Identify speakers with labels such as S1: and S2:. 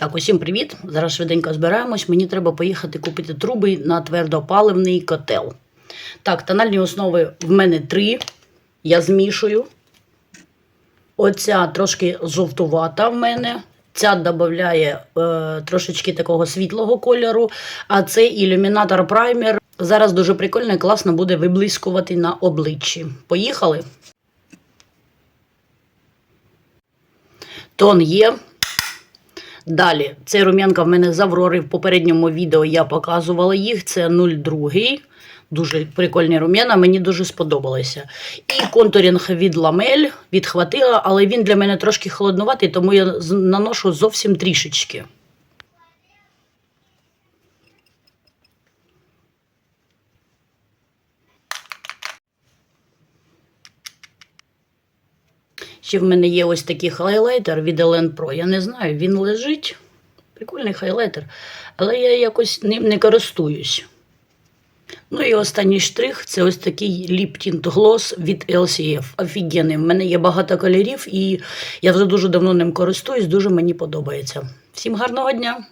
S1: Так, усім привіт. Зараз швиденько збираємось. Мені треба поїхати купити труби на твердопаливний котел. Так, тональні основи в мене три. Я змішую. Оця трошки жовтувата в мене. Ця додає е, трошечки такого світлого кольору. А це ілюмінатор праймер. Зараз дуже прикольно і класно буде виблискувати на обличчі. Поїхали. Тон є. Далі, це рум'янка в мене з Аврори. В попередньому відео я показувала їх. Це 02. Дуже прикольні рум'яна, мені дуже сподобалися. І контурінг від ламель відхватила, але він для мене трошки холоднуватий, тому я наношу зовсім трішечки. Ще в мене є ось такий хайлайтер від Elen Pro. Я не знаю, він лежить. Прикольний хайлайтер, але я якось ним не користуюсь. Ну і останній штрих це ось такий Tint Gloss від LCF. Офігенний. В мене є багато кольорів, і я вже дуже давно ним користуюсь, дуже мені подобається. Всім гарного дня!